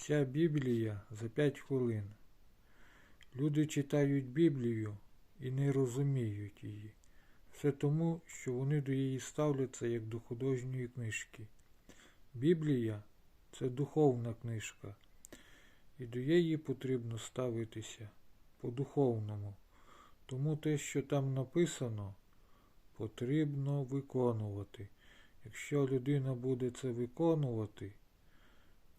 Вся Біблія за 5 хвилин. Люди читають Біблію і не розуміють її. Все тому, що вони до її ставляться як до художньої книжки. Біблія це духовна книжка, і до її потрібно ставитися по-духовному. Тому те, що там написано, потрібно виконувати. Якщо людина буде це виконувати,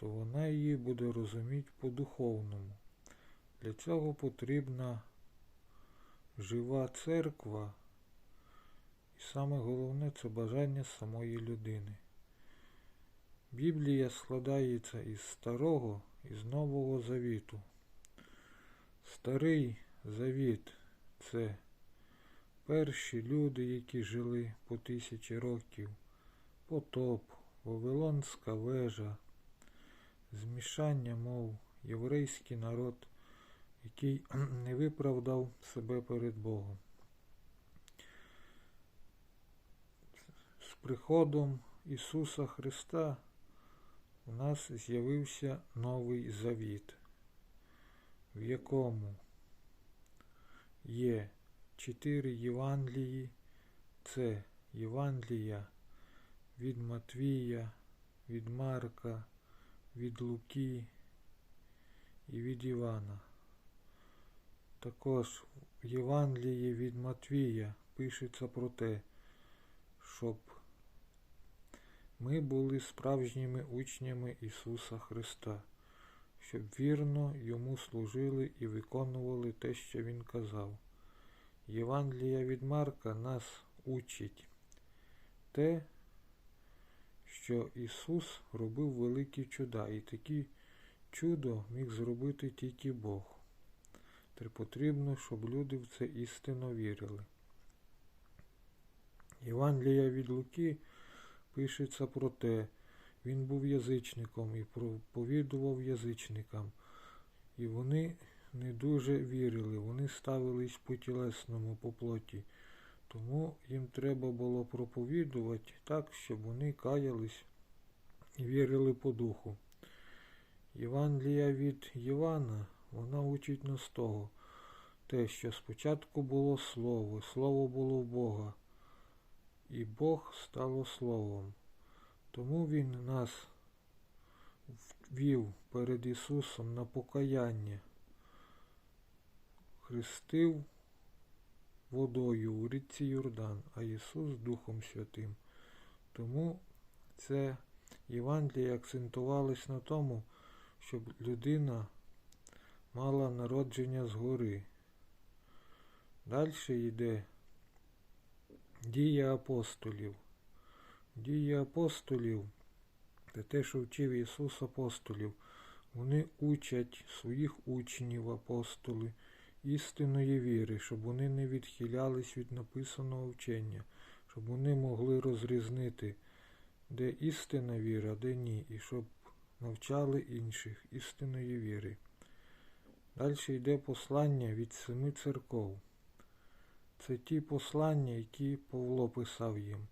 то вона її буде розуміти по-духовному. Для цього потрібна жива церква, і саме головне це бажання самої людини. Біблія складається із старого і з Нового Завіту. Старий Завіт це перші люди, які жили по тисячі років, потоп, Вавилонська вежа, змішання мов, єврейський народ, який не виправдав себе перед Богом. З приходом Ісуса Христа у нас з'явився новий завіт, в якому є чотири Євангелії, це Євангелія від Матвія, від Марка, від Луки і від Івана. Також в Євангелії від Матвія пишеться про те, щоб ми були справжніми учнями Ісуса Христа, щоб вірно Йому служили і виконували те, що Він казав. Євангелія від Марка нас учить те, що Ісус робив великі чуда, і такі чудо міг зробити тільки Бог. Тепер потрібно, щоб люди в це істинно вірили. Євангелія від Луки пишеться про те, він був язичником і проповідував язичникам. І вони не дуже вірили, вони ставились по тілесному, по плоті. Тому їм треба було проповідувати так, щоб вони каялись і вірили по духу. Євангелія від Івана, вона учить нас того, те, що спочатку було Слово, Слово було в Бога, і Бог стало Словом. Тому Він нас ввів перед Ісусом на покаяння, хрестив водою у річці Йордан, а Ісус Духом Святим. Тому це Євангеліє акцентувалось на тому, щоб людина мала народження згори. Далі йде дія апостолів. Дія апостолів це те, що вчив Ісус апостолів. Вони учать своїх учнів апостоли істинної віри, щоб вони не відхилялись від написаного вчення, щоб вони могли розрізнити, де істинна віра, де ні, і щоб навчали інших істинної віри. Далі йде послання від семи церков. Це ті послання, які Павло писав їм.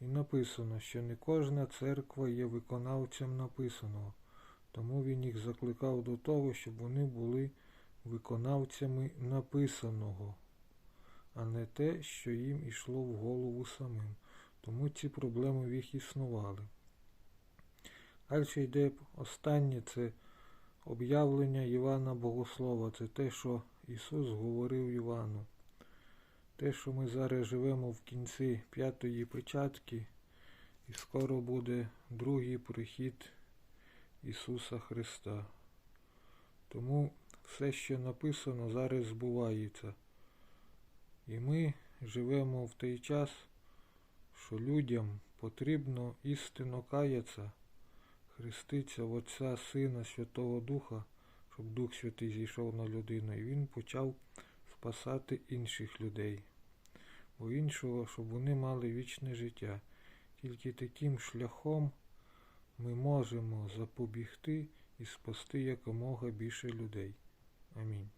І написано, що не кожна церква є виконавцем написаного, тому він їх закликав до того, щоб вони були виконавцями написаного, а не те, що їм ішло в голову самим. Тому ці проблеми в їх існували. Далі йде останнє це об'явлення Івана Богослова. Це те, що Ісус говорив Івану. Те, що ми зараз живемо в кінці п'ятої печатки, і скоро буде другий прихід Ісуса Христа. Тому все, що написано, зараз збувається. І ми живемо в той час, що людям потрібно істинно каятися, хреститься в Отця Сина Святого Духа, щоб Дух Святий зійшов на людину, і Він почав спасати інших людей, бо іншого, щоб вони мали вічне життя. Тільки таким шляхом ми можемо запобігти і спасти якомога більше людей. I mean,